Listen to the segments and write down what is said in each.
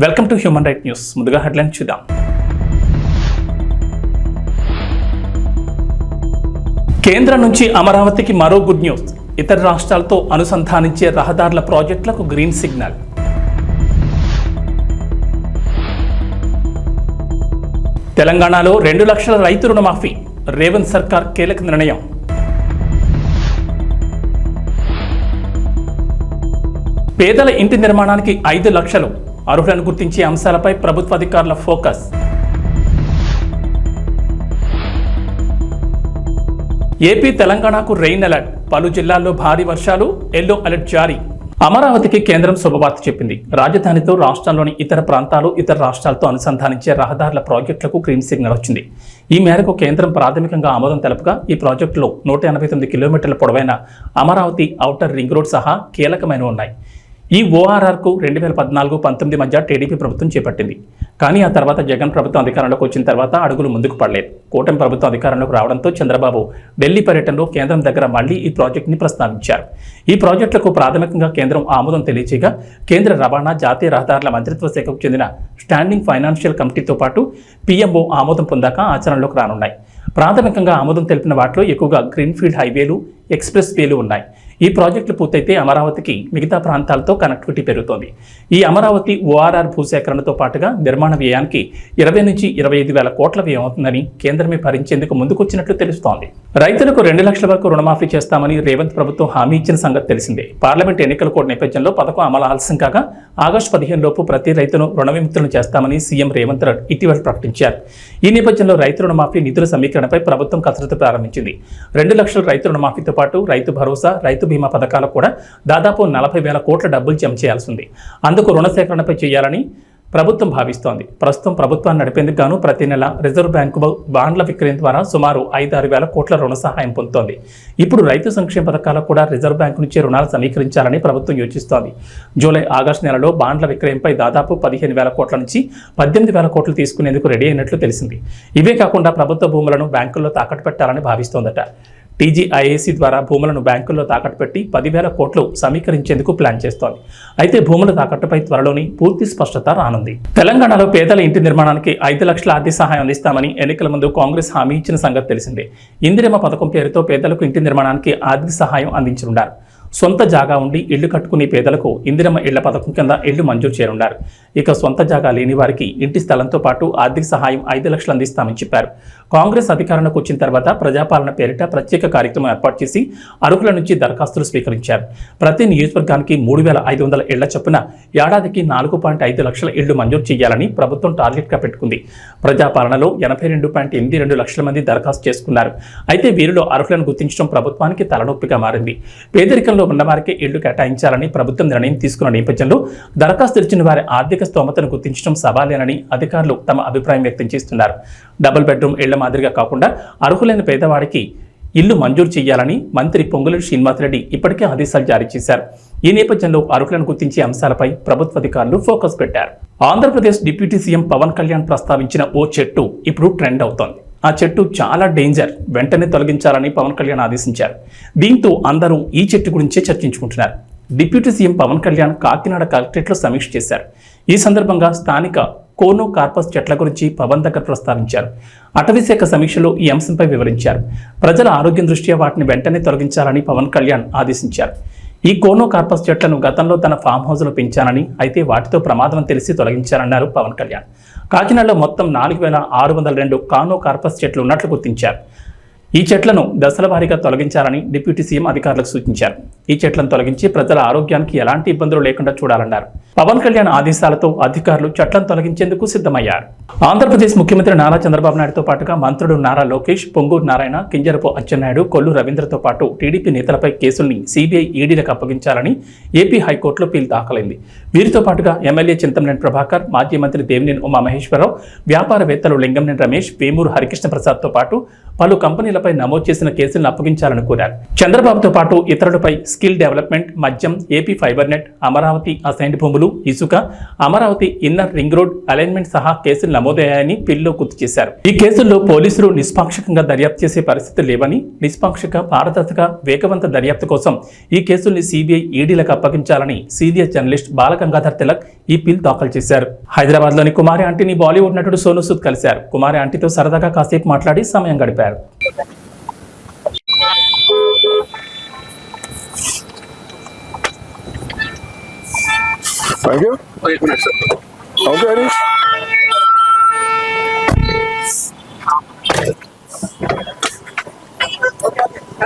Welcome to human right news. ముందుగా headline చూద్దాం. కేంద్రం నుంచి అమరావతికి మరో గుడ్ న్యూస్. ఇతర రాష్ట్రాలతో అనుసంధానించే రహదారుల ప్రాజెక్టులకు గ్రీన్ సిగ్నల్. తెలంగాణలో రెండు లక్షల రైతు రుణమాఫీ. రేవంత్ సర్కార్ కీలక నిర్ణయం. పేదల ఇంటి నిర్మాణానికి ఐదు లక్షలు. అర్హులను గుర్తించే అంశాలపై ప్రభుత్వ అధికారుల ఫోకస్. ఏపీ తెలంగాణకు రెయిన్ అలర్ట్. పలు జిల్లాల్లో భారీ వర్షాలు ఎల్లో అలర్ట్ జారీ. అమరావతికి కేంద్రం శుభవార్త చెప్పింది. రాజధానితో రాష్ట్రంలోని ఇతర ప్రాంతాలు ఇతర రాష్ట్రాలతో అనుసంధానించే రహదారుల ప్రాజెక్టులకు గ్రీన్ సిగ్నల్ వచ్చింది. ఈ మేరకు కేంద్రం ప్రాథమికంగా ఆమోదం తెలపగా ఈ ప్రాజెక్టులో నూట ఎనభై తొమ్మిది కిలోమీటర్ల పొడవైన అమరావతి ఔటర్ రింగ్ రోడ్ సహా కీలకమైన ఉన్నాయి. ఈ ఓఆర్ఆర్కు రెండు వేల పద్నాలుగు పంతొమ్మిది మధ్య టీడీపీ ప్రభుత్వం చేపట్టింది. కానీ ఆ తర్వాత జగన్ ప్రభుత్వం అధికారంలోకి వచ్చిన తర్వాత అడుగులు ముందుకు పడలేదు. కూటమి ప్రభుత్వం అధికారంలోకి రావడంతో చంద్రబాబు ఢిల్లీ పర్యటనలో కేంద్రం దగ్గర మళ్ళీ ఈ ప్రాజెక్టుని ప్రస్తావించారు. ఈ ప్రాజెక్టులకు ప్రాథమికంగా కేంద్రం ఆమోదం తెలియచేయగా కేంద్ర రవాణా జాతీయ రహదారుల మంత్రిత్వ శాఖకు చెందిన స్టాండింగ్ ఫైనాన్షియల్ కమిటీతో పాటు పీఎంఓ ఆమోదం పొందాక ఆచరణలోకి రానున్నాయి. ప్రాథమికంగా ఆమోదం తెలిపిన వాటిలో ఎక్కువగా గ్రీన్ఫీల్డ్ హైవేలు ఎక్స్ప్రెస్ వేలు ఉన్నాయి. ఈ ప్రాజెక్టులు పూర్తయితే అమరావతికి మిగతా ప్రాంతాలతో కనెక్టివిటీ పెరుగుతోంది. ఈ అమరావతి ఓఆర్ఆర్ భూసేకరణతో పాటుగా నిర్మాణ వ్యయానికి ఇరవై నుంచి ఇరవై ఐదు వేల కోట్ల వ్యయం అవుతుందని కేంద్రమే భరించేందుకు ముందుకొచ్చినట్లు తెలుస్తోంది. రైతులకు రెండు లక్షల వరకు రుణమాఫీ చేస్తామని రేవంత్ ప్రభుత్వం హామీ ఇచ్చిన సంగతి తెలిసిందే. పార్లమెంట్ ఎన్నికల కోడ్ నేపథ్యంలో పథకం అమలు ఆలస్యం కాగా ఆగస్టు పదిహేను లోపు ప్రతి రైతును రుణ విముక్తులను చేస్తామని సీఎం రేవంత్ రెడ్డి ఇటీవల ప్రకటించారు. ఈ నేపథ్యంలో రైతు రుణమాఫీ నిధుల సమీకరణపై ప్రభుత్వం కసరత్తు ప్రారంభించింది. రెండు లక్షల రైతు రుణమాఫీతో పాటు రైతు భరోసా రైతు బీమా పథకాలకు కూడా దాదాపు నలభై వేల కోట్ల డబ్బులు జమ చేయాల్సి ఉంది అందుకు రుణ సేకరణపై చేయాలని ప్రభుత్వం భావిస్తోంది. ప్రస్తుతం ప్రభుత్వాన్ని నడిపేందుకు గాను ప్రతి నెల రిజర్వ్ బ్యాంకు బాండ్ల విక్రయం ద్వారా సుమారు ఐదు ఆరు వేల కోట్ల రుణ సహాయం పొందుతోంది. ఇప్పుడు రైతు సంక్షేమ పథకాలకు కూడా రిజర్వ్ బ్యాంకు నుంచే రుణాలు సమీకరించాలని ప్రభుత్వం యోచిస్తోంది. జూలై ఆగస్టు నెలలో బాండ్ల విక్రయంపై దాదాపు పదిహేను వేల కోట్ల నుంచి పద్దెనిమిది వేల కోట్లు తీసుకునేందుకు రెడీ అయినట్లు తెలిసింది. ఇవే కాకుండా ప్రభుత్వ భూములను బ్యాంకుల్లో తాకట్టు పెట్టాలని భావిస్తోందట. టీజీఐఏసీ ద్వారా భూములను బ్యాంకుల్లో తాకట్టు పెట్టి పదివేల కోట్లు సమీకరించేందుకు ప్లాన్ చేస్తోంది. అయితే భూముల తాకట్టుపై త్వరలోని పూర్తి స్పష్టత రానుంది. తెలంగాణలో పేదల ఇంటి నిర్మాణానికి ఐదు లక్షల ఆర్థిక సహాయం అందిస్తామని ఎన్నికల ముందు కాంగ్రెస్ హామీ ఇచ్చిన సంగతి తెలిసిందే. ఇందిరమ్మ పథకం పేరుతో పేదలకు ఇంటి నిర్మాణానికి ఆర్థిక సహాయం అందించనున్నారు. సొంత జాగా ఉండి ఇళ్ళు కట్టుకునే పేదలకు ఇందిరమ్మ ఇళ్ళ పథకం కింద ఇళ్ళు మంజూరు చేయనున్నారు ఇక సొంత జాగా లేని వారికి ఇంటి స్థలంతో పాటు ఆర్థిక సహాయం ఐదు లక్షలు అందిస్తామని చెప్పారు. కాంగ్రెస్ అధికారంలోకి వచ్చిన తర్వాత ప్రజాపాలన పేరిట ప్రత్యేక కార్యక్రమం ఏర్పాటు చేసి అర్హుల నుంచి దరఖాస్తులు స్వీకరించారు. ప్రతి నియోజకవర్గానికి మూడు వేల ఐదు వందల ఇళ్ళ చొప్పున ఏడాదికి నాలుగు పాయింట్ ఐదు లక్షల ఇళ్ళు మంజూరు చేయాలని ప్రభుత్వం టార్గెట్గా పెట్టుకుంది. ప్రజాపాలనలో ఎనభై రెండు పాయింట్ ఎనిమిది రెండు లక్షల మంది దరఖాస్తు చేసుకున్నారు. అయితే వీరిలో అర్హులను గుర్తించడం ప్రభుత్వానికి తలనొప్పిగా మారింది. పేదరికంలో ఉన్నవారికి ఇళ్ళు కేటాయించాలని ప్రభుత్వం నిర్ణయం తీసుకున్న నేపథ్యంలో దరఖాస్తు ఇచ్చిన వారి ఆర్థిక స్తోమతను గుర్తించడం సవాలేనని అధికారులు తమ అభిప్రాయం వ్యక్తం చేస్తున్నారు. డబుల్ బెడ్రూమ్ ఇళ్ళ మాదిరిగా కాకుండా అర్హులైన పేదవాడికి ఇల్లు మంజూరు చేయాలని మంత్రి పొంగులేటి శ్రీనివాసరెడ్డి ఇప్పటికే ఆదేశాలు జారీ చేశారు. ఈ నేపథ్యంలో అర్హులను గుర్తించే అంశాలపై ప్రభుత్వ అధికారులు ఫోకస్ పెట్టారు. ఆంధ్రప్రదేశ్ డిప్యూటీ సీఎం పవన్ కళ్యాణ్ ప్రస్తావించిన ఓ చెట్టు ఇప్పుడు ట్రెండ్ అవుతోంది. ఆ చెట్టు చాలా డేంజర్ వెంటనే తొలగించాలని పవన్ కళ్యాణ్ ఆదేశించారు. దీంతో అందరూ ఈ చెట్టు గురించే చర్చించుకుంటున్నారు. డిప్యూటీ సీఎం పవన్ కళ్యాణ్ కాకినాడ కలెక్టరేట్లో సమీక్ష చేశారు. ఈ సందర్భంగా స్థానిక కోనో కార్పస్ చెట్ల గురించి పవన్ దగ్గర ప్రస్తావించారు. అటవీశాఖ సమీక్షలో ఈ అంశంపై వివరించారు. ప్రజల ఆరోగ్యం దృష్ట్యా వాటిని వెంటనే తొలగించాలని పవన్ కళ్యాణ్ ఆదేశించారు. ఈ కోనో కార్పస్ చెట్లను గతంలో తన ఫామ్ హౌస్లో పెంచానని అయితే వాటితో ప్రమాదం తెలిసి తొలగించారన్నారు పవన్ కళ్యాణ్. కాకినాడలో మొత్తం నాలుగు వేల ఆరు వందల రెండు కానో కార్పస్ చెట్లు ఉన్నట్లు గుర్తించారు. ఈ చెట్లను దశల వారీగా తొలగించాలని డిప్యూటీ సీఎం అధికారులకు సూచించారు. ఈ చెట్లను తొలగించి ప్రజల ఆరోగ్యానికి ఎలాంటి ఇబ్బందులు లేకుండా చూడాలన్నారు. పవన్ కళ్యాణ్ ఆదేశాలతో అధికారులు చెట్లను తొలగించేందుకు సిద్ధమయ్యారు. ఆంధ్రప్రదేశ్ ముఖ్యమంత్రి నారా చంద్రబాబు నాయుడుతో పాటుగా మంత్రుడు నారా లోకేష్ పొంగూరు నారాయణ కింజరపు అచ్చెన్నాయుడు కొల్లు రవీంద్రతో పాటు టీడీపీ నేతలపై కేసుల్ని సీబీఐ ఈడీలకు అప్పగించాలని ఏపీ హైకోర్టులో పీల్ దాఖలైంది. వీరితో పాటుగా ఎమ్మెల్యే చింతమనేని ప్రభాకర్ మాజీ మంత్రి దేవినేని ఉమామహేశ్వరరావు వ్యాపారవేత్తలు లింగంనేని రమేష్ వేమూరు హరికృష్ణ ప్రసాద్తో పాటు పలు కంపెనీలపై నమోదు చేసిన కేసులను అప్పగించాలని కోరారు. చంద్రబాబుతో పాటు ఇతరులపై స్కిల్ డెవలప్మెంట్ మద్యం AP fibre net Amaravati assigned భూములు ఇసుక Amaravati inner ring road alignment సహా కేసులు నమోదయ్యాయని పిల్లో గుర్తు చేశారు. ఈ కేసుల్లో పోలీసులు నిష్పాక్షికంగా దర్యాప్తు చేసే పరిస్థితి లేవని నిష్పాక్షిక పారదర్శక వేగవంత దర్యాప్తు కోసం ఈ కేసుల్ని సిబిఐ ఈడీలకు అప్పగించాలని సీనియర్ జర్నలిస్ట్ బాలగంగాధర్ తిలక్ ఈ పిల్ దాఖలు చేశారు. హైదరాబాద్లోని కుమారి ఆంటీని బాలీవుడ్ నటుడు సోను సూద్ కలిశారు. కుమారి ఆంటీతో సరదాగా కాసేపు మాట్లాడి సమయం గడిపారు. Thank you. Wait a minute, sir.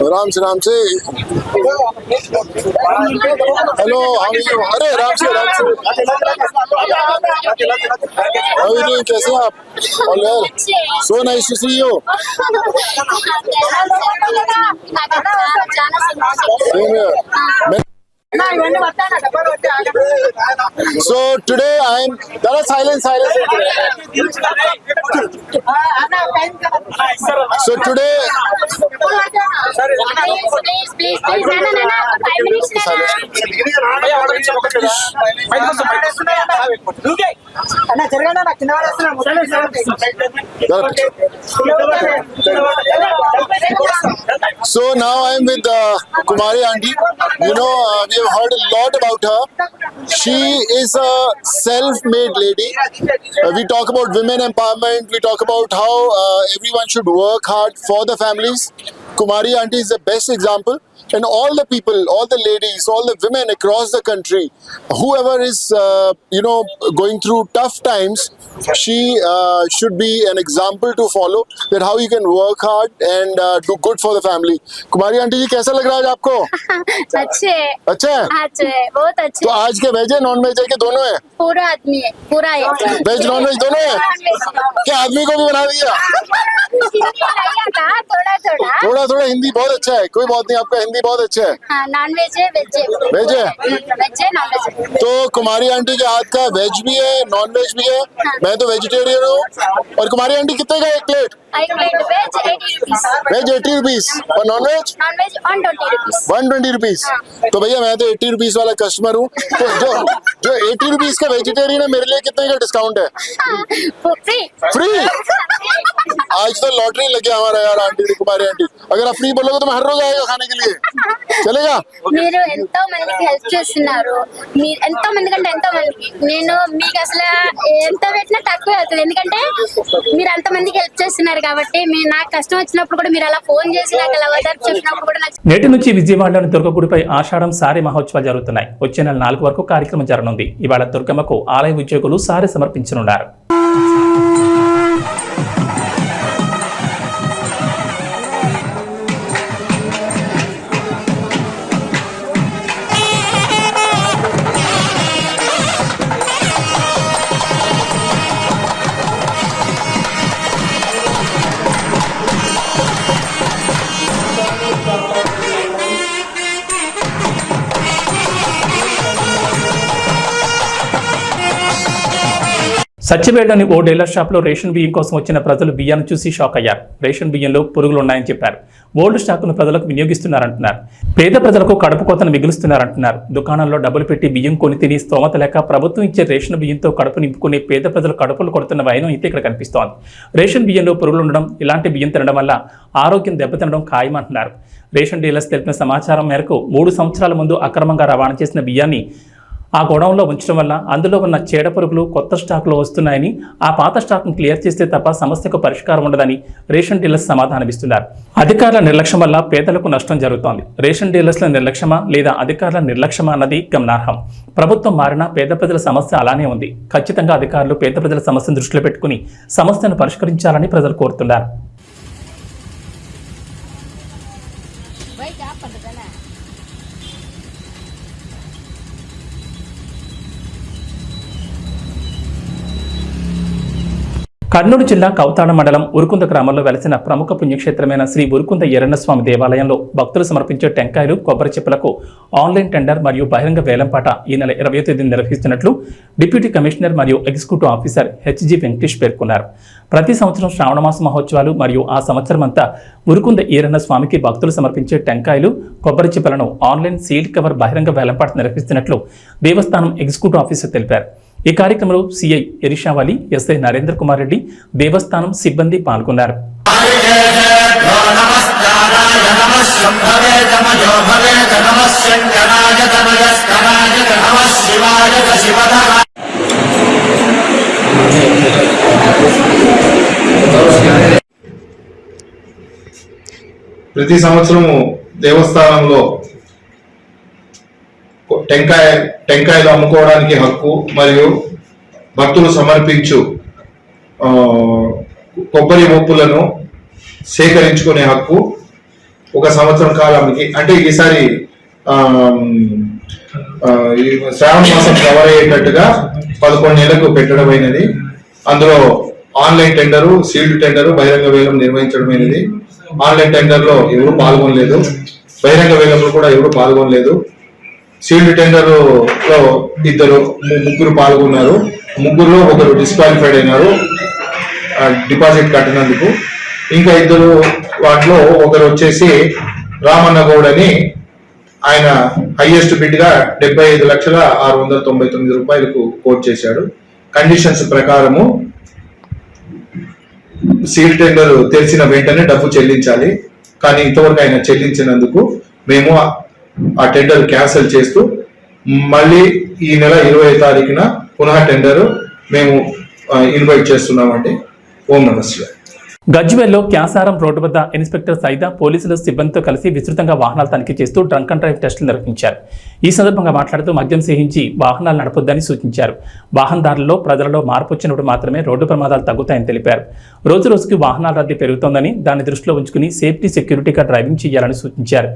Ram se, Ram se. Hello, how are you? अरे राम से, राम से. How are you doing? कैसे हैं आप? All well. So nice to see you. Same here. So today I am. There are silence, silence. So today. Please, జరగండి అన్న కింద పడేస్తున్నా so now I am with uh, Kumari Auntie. You know, uh, we have heard a lot about her. She is a self-made lady. Uh, we talk about women empowerment. We talk about how uh, everyone should work hard for the families. Kumari Auntie is the best example. And all the people, all the ladies, all the women across the country, whoever is, uh, you know, going through tough times, she uh, should be an example to follow that how you can work hard and uh, do good for the family. Kumari aunty ji कैसा लग रहा है आज आपको? अच्छे अच्छा अच्छे बहुत अच्छे तो आज के वेज है नॉन वेज है कि दोनों है? पूरा आदमी है पूरा है। वेज नॉन वेज दोनों है? क्या आदमी को भी बना दिया? थोड़ा थोड़ा थोड़ा थोड़ा हिंदी बहुत अच्छा है कोई बात नहीं आपका हिंदी बहुत अच्छा है। हाँ नॉन वेज है वेज है। वेज है? वेज है वेज है। तो कुमारी आंटी के हाथ का वेज भी है नॉन वेज भी है। मैं तो वेजिटेरियन हूँ। और कुमारी आंटी कितने का एक प्लेट एक plate veg eighty rupees veg eighty rupees और non veg non veg one twenty rupees one twenty rupees तो भैया मैं तो एट्टी रुपीज वाला कस्टमर हूँ तो जो जो एट्टी रुपीज का वेजिटेरियन है मेरे लिए कितने का डिस्काउंट है फ्री फ्री आज तो लॉटरी लग गया हमारा यार आंटी कुमारी आंटी अगर आप फ्री बोलोगे तो मैं हर रोज आएगा खाने के लिए चलेगा మీరు ఎంతో మందికి హెల్ప్ చేస్తున్నారు మీరు ఎంతో మంది కంటే ఎంతో మందికి నేను మీకు అసలు ఎంత పెట్టినా తక్కువ అవుతుంది ఎందుకంటే మీరు అంత మందికి హెల్ప్ చేస్తున్నారు కాబట్టి మీరు నాకు కష్టం వచ్చినప్పుడు కూడా మీరు అలా ఫోన్ చేసి నాకు అలా ఓదార్పు చెప్పినప్పుడు కూడా నాకు నేటి నుంచి విజయవాడలోని దుర్గగుడిపై ఆషాఢం సారీ మహోత్సవాలు జరుగుతున్నాయి. వచ్చే నెల నాలుగు వరకు కార్యక్రమం జరగనుంది. ఇవాళ దుర్గమ్మకు ఆలయ ఉద్యోగులు సారీ సమర్పించనున్నారు. సత్యవేడలోని ఓ డీలర్ షాప్లో రేషన్ బియ్యం కోసం వచ్చిన ప్రజలు బియ్యాన్ని చూసి షాక్ అయ్యారు. రేషన్ బియ్యంలో పురుగులు ఉన్నాయని చెప్పారు. ఓల్డ్ స్టాక్ను ప్రజలకు వినియోగిస్తున్నారంటున్నారు. పేద ప్రజలకు కడుపు కోతను మిగులుస్తున్నారంటున్నారు. దుకాణంలో డబ్బులు పెట్టి బియ్యం కొని తిని స్తోమత లేక ప్రభుత్వం ఇచ్చే రేషన్ బియ్యంతో కడుపు నింపుకునే పేద ప్రజలు కడుపులు కొడుతున్న వైనం అయితే ఇక్కడ కనిపిస్తోంది. రేషన్ బియ్యంలో పురుగులు ఉండడం ఇలాంటి బియ్యం తినడం వల్ల ఆరోగ్యం దెబ్బతినడం ఖాయమంటున్నారు. రేషన్ డీలర్స్ తెలిపిన సమాచారం మేరకు మూడు సంవత్సరాల ముందు అక్రమంగా రవాణా చేసిన బియ్యాన్ని ఆ గొడవంలో ఉంచడం వల్ల అందులో ఉన్న చీడ పురుగులు కొత్త స్టాక్లో వస్తున్నాయని ఆ పాత స్టాక్ను క్లియర్ చేస్తే తప్ప సమస్యకు పరిష్కారం ఉండదని రేషన్ డీలర్స్ సమాధానమిస్తున్నారు. అధికారుల నిర్లక్ష్యం వల్ల పేదలకు నష్టం జరుగుతోంది. రేషన్ డీలర్స్ల నిర్లక్ష్యమా లేదా అధికారుల నిర్లక్ష్యమా అన్నది గమనార్హం. ప్రభుత్వం మారినా పేద ప్రజల సమస్య అలానే ఉంది. ఖచ్చితంగా అధికారులు పేద ప్రజల సమస్యను దృష్టిలో పెట్టుకుని సమస్యను పరిష్కరించాలని ప్రజలు కోరుతున్నారు. కర్నూలు జిల్లా కౌతాడ మండలం ఉరుకుంద గ్రామంలో వెలసిన ప్రముఖ పుణ్యక్షేత్రమైన శ్రీ ఉరుకుంద ఎర్రన్నస్వామి దేవాలయంలో భక్తులు సమర్పించే టెంకాయలు కొబ్బరి చెప్పులకు ఆన్లైన్ టెండర్ మరియు బహిరంగ వేలంపాట ఈ నెల ఇరవై తేదీన నిర్వహిస్తున్నట్లు డిప్యూటీ కమిషనర్ మరియు ఎగ్జిక్యూటివ్ ఆఫీసర్ హెచ్జి వెంకటేష్ పేర్కొన్నారు. ప్రతి సంవత్సరం శ్రావణమాస మహోత్సవాలు మరియు ఆ సంవత్సరం అంతా ఉరుకుంద ఈరన్న స్వామికి భక్తులు సమర్పించే టెంకాయలు కొబ్బరి చిప్పలను ఆన్లైన్ సీల్డ్ కవర్ బహిరంగ వేలంపాట నిర్వహిస్తున్నట్లు దేవస్థానం ఎగ్జిక్యూటివ్ ఆఫీసర్ తెలిపారు. ఈ కార్యక్రమంలో సిఐ ఎరిషావాలి ఎస్ఐ నరేంద్ర కుమార్ రెడ్డి దేవస్థానం సిబ్బంది పాల్గొన్నారు. ప్రతి సంవత్సరము దేవస్థానంలో టెంకాయ టెంకాయలు అమ్ముకోవడానికి హక్కు మరియు భక్తులు సమర్పించు కొబ్బరి మొప్పులను సేకరించుకునే హక్కు ఒక సంవత్సరం కాలానికి అంటే ఈసారి శ్రావణ మాసం కవర్ అయ్యేటట్టుగా పదకొండు నెలలకు పెట్టడమైనది అందులో ఆన్లైన్ టెండరు సీల్డ్ టెండరు బహిరంగ వేలం నిర్వహించడమైనది ఆన్లైన్ టెండర్లో ఎవరు పాల్గొనలేదు. బహిరంగ వేలంలో కూడా ఎవరు పాల్గొనలేదు. సీల్డ్ టెండర్లో ఇద్దరు ముగ్గురు పాల్గొన్నారు. ముగ్గురులో ఒకరు డిస్క్వాలిఫైడ్ అయినారు. డిపాజిట్ కట్టినందుకు. ఇంకా ఇద్దరు వాటిలో ఒకరు వచ్చేసి రామన్న గౌడ్ అని ఆయన హైయెస్ట్ బిడ్గా డెబ్బై ఐదు లక్షల ఆరు వందల తొంభై తొమ్మిది రూపాయలకు కోట్ చేశాడు. కండిషన్స్ ప్రకారము సీల్ టెండర్ తెరిచిన వెంటనే డబ్బు చెల్లించాలి. కానీ ఇంతవరకు ఆయన చెల్లించినందుకు మేము ఆ- టెండర్ క్యాన్సిల్ చేస్తూ మళ్ళీ ఈ నెల ఇరవై తారీఖున పునః టెండర్ మేము ఇన్వైట్ చేస్తున్నామండి. ఓం నమస్కారం గజ్వేల్లో క్యాసారం రోడ్డు వద్ద ఇన్స్పెక్టర్ సైదా పోలీసులు సిబ్బందితో కలిసి విస్తృతంగా వాహనాలు తనిఖీ చేస్తూ డ్రంక్ అండ్ డ్రైవ్ టెస్టులు నిర్వహించారు. ఈ సందర్భంగా మాట్లాడుతూ మద్యం సేహించి వాహనాలు నడపొద్దని సూచించారు. వాహనదారుల్లో ప్రజలలో మార్పు వచ్చినప్పుడు మాత్రమే రోడ్డు ప్రమాదాలు తగ్గుతాయని తెలిపారు. రోజు రోజుకి వాహనాల రద్దీ పెరుగుతోందని దాన్ని దృష్టిలో ఉంచుకుని సేఫ్టీ సెక్యూరిటీగా డ్రైవింగ్ చేయాలని సూచించారు.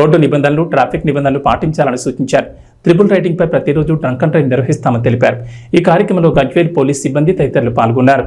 రోడ్డు నిబంధనలు ట్రాఫిక్ నిబంధనలు పాటించాలని సూచించారు. త్రిపుల్ రైడింగ్పై ప్రతిరోజు డ్రంక్ అండ్ డ్రైవ్ నిర్వహిస్తామని తెలిపారు. ఈ కార్యక్రమంలో గజ్వేల్ పోలీస్ సిబ్బంది తదితరులు పాల్గొన్నారు.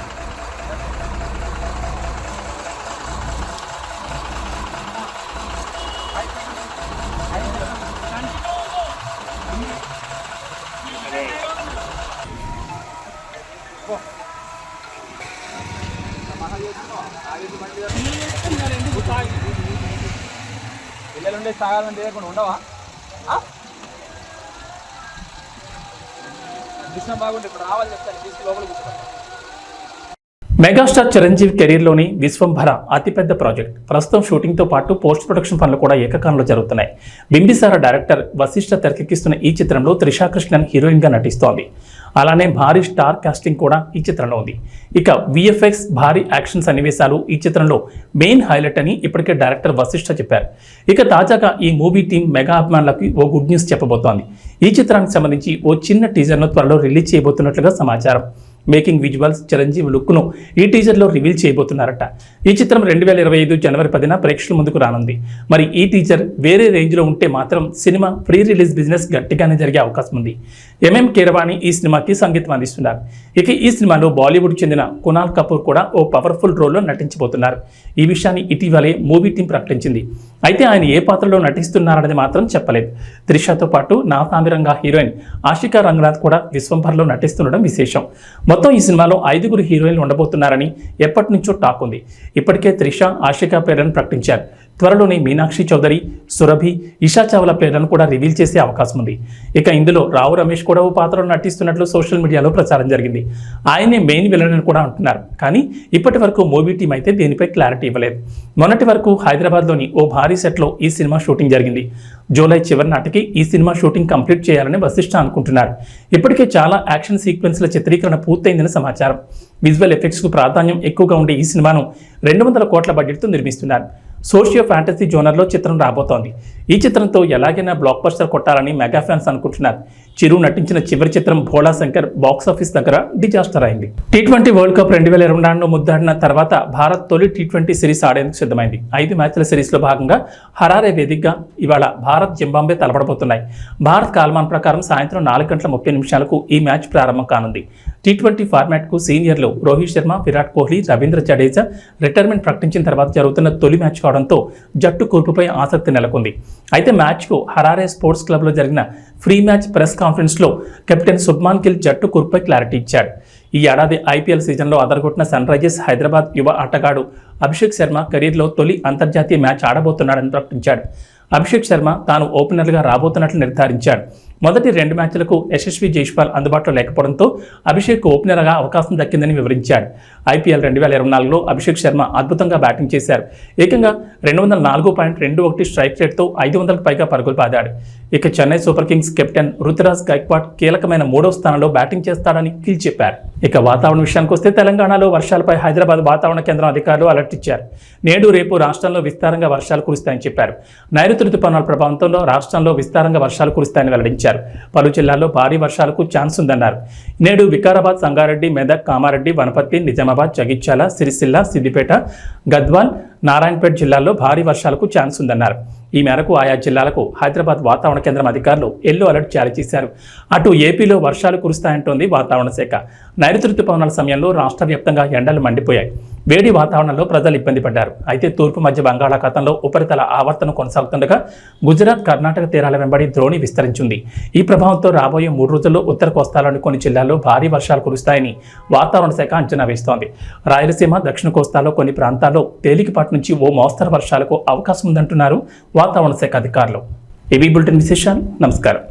పిల్లలుండే సాగాలని తెలియకుండా ఉండవా? డిస్టర్బ్ బాగుంటే ఇప్పుడు రావాలి చెప్తాను తీసుకు లోపల కూర్చోండి మెగాస్టార్ చిరంజీవి కెరీర్లోని విశ్వంభర అతిపెద్ద ప్రాజెక్ట్. ప్రస్తుతం షూటింగ్తో పాటు పోస్ట్ ప్రొడక్షన్ పనులు కూడా ఏకకాలంలో జరుగుతున్నాయి. బింబిసార డైరెక్టర్ వశిష్ఠ తెరకెక్కిస్తున్న ఈ చిత్రంలో త్రిషా కృష్ణన్ హీరోయిన్గా నటిస్తోంది. అలానే భారీ స్టార్ కాస్టింగ్ కూడా ఈ చిత్రంలో ఉంది. ఇక విఎఫ్ఎక్స్ భారీ యాక్షన్ సన్నివేశాలు ఈ చిత్రంలో మెయిన్ హైలైట్ అని ఇప్పటికే డైరెక్టర్ వశిష్ఠ చెప్పారు. ఇక తాజాగా ఈ మూవీ టీం మెగా అభిమానులకు ఓ గుడ్ న్యూస్ చెప్పబోతోంది. ఈ చిత్రానికి సంబంధించి ఓ చిన్న టీజర్ను త్వరలో రిలీజ్ చేయబోతున్నట్లుగా సమాచారం. మేకింగ్ విజువల్స్ చిరంజీవి లుక్ను ఈ టీజర్లో రివీల్ చేయబోతున్నారట. ఈ చిత్రం రెండు వేల ఇరవై ఐదు జనవరి పదిన ప్రేక్షకుల ముందుకు రానుంది. మరి ఈ టీజర్ వేరే రేంజ్లో ఉంటే మాత్రం సినిమా ప్రీ రిలీజ్ బిజినెస్ గట్టిగానే జరిగే అవకాశం ఉంది. ఎంఎం కీరవాణి ఈ సినిమాకి సంగీతం అందిస్తున్నారు. ఇక ఈ సినిమాలో బాలీవుడ్ చెందిన కునాల్ కపూర్ కూడా ఓ పవర్ఫుల్ రోల్లో నటించబోతున్నారు. ఈ విషయాన్ని ఇటీవలే మూవీ టీం ప్రకటించింది. అయితే ఆయన ఏ పాత్రలో నటిస్తున్నారనేది మాత్రం చెప్పలేదు. త్రిషతో పాటు నా తామిరంగా హీరోయిన్ ఆషికా రంగనాథ్ కూడా విశ్వంభర్లో నటిస్తుండడం విశేషం. మొత్తం ఈ సినిమాలో ఐదుగురు హీరోయిన్లు ఉండబోతున్నారని ఎప్పటి నుంచో టాక్ ఉంది. ఇప్పటికే త్రిష ఆషికా పేర్లను ప్రకటించారు. త్వరలోనే మీనాక్షి చౌదరి సురభి ఇషా చావ్లా పేర్లను కూడా రివీల్ చేసే అవకాశం ఉంది. ఇక ఇందులో రావు రమేష్ కూడా ఓ పాత్రలో నటిస్తున్నట్లు సోషల్ మీడియాలో ప్రచారం జరిగింది. ఆయనే మెయిన్ విలన్ అని కూడా అంటున్నారు. కానీ ఇప్పటి వరకు మూవీ టీం అయితే దీనిపై క్లారిటీ ఇవ్వలేదు. మొన్నటి వరకు హైదరాబాద్లోని ఓ భారీ సెట్లో ఈ సినిమా షూటింగ్ జరిగింది. జూలై చివరి నాటికి ఈ సినిమా షూటింగ్ కంప్లీట్ చేయాలని వశిష్ఠ అనుకుంటున్నారు. ఇప్పటికే చాలా యాక్షన్ సీక్వెన్స్ల చిత్రీకరణ పూర్తయిందని సమాచారం. విజువల్ ఎఫెక్ట్స్కు ప్రాధాన్యం ఎక్కువగా ఉండే ఈ సినిమాను రెండు వందల కోట్ల బడ్జెట్తో నిర్మిస్తున్నారు. సోషియో ఫ్యాంటసీ జోనర్లో చిత్రం రాబోతోంది. ఈ చిత్రంతో ఎలాగైనా బ్లాక్ బస్టర్ కొట్టాలని మెగా ఫ్యాన్స్ అనుకుంటున్నారు. చిరు నటించిన చివరి చిత్రం భోళా శంకర్ బాక్స్ ఆఫీస్ దగ్గర డిజాస్టర్ అయింది. టీ ట్వంటీ వరల్డ్ కప్ రెండు వేల ఇరవై నాలుగులో ముద్దాడిన తర్వాత భారత్ తొలి టీ ట్వంటీ సిరీస్ ఆడేందుకు సిద్ధమైంది. ఐదు మ్యాచ్ల సిరీస్లో భాగంగా హరారే వేదికగా ఇవాళ భారత్ జింబాంబే తలపడబోతున్నాయి. భారత్ కాలమాన్ ప్రకారం సాయంత్రం నాలుగు గంటల ముప్పై నిమిషాలకు ఈ మ్యాచ్ ప్రారంభం కానుంది. టీ ట్వంటీ ఫార్మాట్కు సీనియర్లు రోహిత్ శర్మ విరాట్ కోహ్లీ రవీంద్ర జడేజా రిటైర్మెంట్ ప్రకటించిన తర్వాత జరుగుతున్న తొలి మ్యాచ్ కావడంతో జట్టు కూర్పుపై ఆసక్తి నెలకొంది. అయితే మ్యాచ్కు హరారే స్పోర్ట్స్ క్లబ్లో జరిగిన ఫ్రీ మ్యాచ్ ప్రెస్ కాన్ఫరెన్స్లో కెప్టెన్ సుబ్మాన్ గిల్ జట్టు కూర్పుపై క్లారిటీ ఇచ్చాడు. ఈ ఏడాది ఐపీఎల్ సీజన్లో అదరగొట్టిన సన్ రైజర్స్ హైదరాబాద్ యువ ఆటగాడు అభిషేక్ శర్మ కెరీర్లో తొలి అంతర్జాతీయ మ్యాచ్ ఆడబోతున్నాడని ప్రకటించాడు. అభిషేక్ శర్మ తాను ఓపెనర్గా రాబోతున్నట్లు నిర్ధారించాడు. మొదటి రెండు మ్యాచ్లకు యశస్వి జైష్పాల్ అందుబాటులో లేకపోవడంతో అభిషేక్ ఓపెనర్గా అవకాశం దక్కిందని వివరించాడు. ఐపీఎల్ రెండు వేల ఇరవై నాలుగులో అభిషేక్ శర్మ అద్భుతంగా బ్యాటింగ్ చేశారు. ఏకంగా రెండు వందల నాలుగు పాయింట్ రెండు ఒకటి స్ట్రైక్ రేట్తో ఐదు వందలకు పైగా పరుగులు పాదాడు ఇక Chennai super kings captain Ruturaj Gaikwad కీలకమైన మూడో స్థానంలో బ్యాటింగ్ చేస్తాడని కిల్ చెప్పారు. ఇక వాతావరణ విషయానికి వస్తే తెలంగాణలో వర్షాలపై హైదరాబాద్ వాతావరణ కేంద్రం అధికారులు అలర్ట్ ఇచ్చారు. నేడు రేపు రాష్ట్రంలో విస్తారంగా వర్షాలు కురుస్తాయని చెప్పారు. నైరుతి ఋతుపవనాల ప్రభావంతో రాష్ట్రంలో విస్తారంగా వర్షాలు కురుస్తాయని వెల్లడించారు. పలు జిల్లాల్లో భారీ వర్షాలకు ఛాన్స్ ఉందన్నారు. నేడు వికారాబాద్ సంగారెడ్డి మెదక్ కామారెడ్డి వనపర్తి నిజామాబాద్ జగిత్యాల సిరిసిల్ల సిద్దిపేట గద్వాల్ నారాయణపేట జిల్లాల్లో భారీ వర్షాలకు ఛాన్స్ ఉందన్నారు. ఈ మేరకు ఆయా జిల్లాలకు హైదరాబాద్ వాతావరణ కేంద్రం అధికారులు ఎల్లో అలర్ట్ జారీ చేశారు. అటు ఏపీలో వర్షాలు కురుస్తాయంటోంది వాతావరణ శాఖ. నైరుతి రుతుపవనాల సమయంలో రాష్ట్ర వ్యాప్తంగా ఎండలు మండిపోయాయి. వేడి వాతావరణంలో ప్రజలు ఇబ్బంది పడ్డారు. అయితే తూర్పు మధ్య బంగాళాఖాతంలో ఉపరితల ఆవర్తనం కొనసాగుతుండగా గుజరాత్ కర్ణాటక తీరాల వెంబడి ద్రోణి విస్తరించింది. ఈ ప్రభావంతో రాబోయే మూడు రోజుల్లో ఉత్తర కోస్తాలోని కొన్ని జిల్లాల్లో భారీ వర్షాలు కురుస్తాయని వాతావరణ శాఖ అంచనా వేస్తోంది. రాయలసీమ దక్షిణ కోస్తాలో కొన్ని ప్రాంతాల్లో తేలికపాటి నుంచి ఓ మోస్తరు వర్షాలకు అవకాశం ఉందంటున్నారు వాతావరణ శాఖ అధికారులు. ఏబీ బులెటిన్ విశేషాలు. నమస్కారం.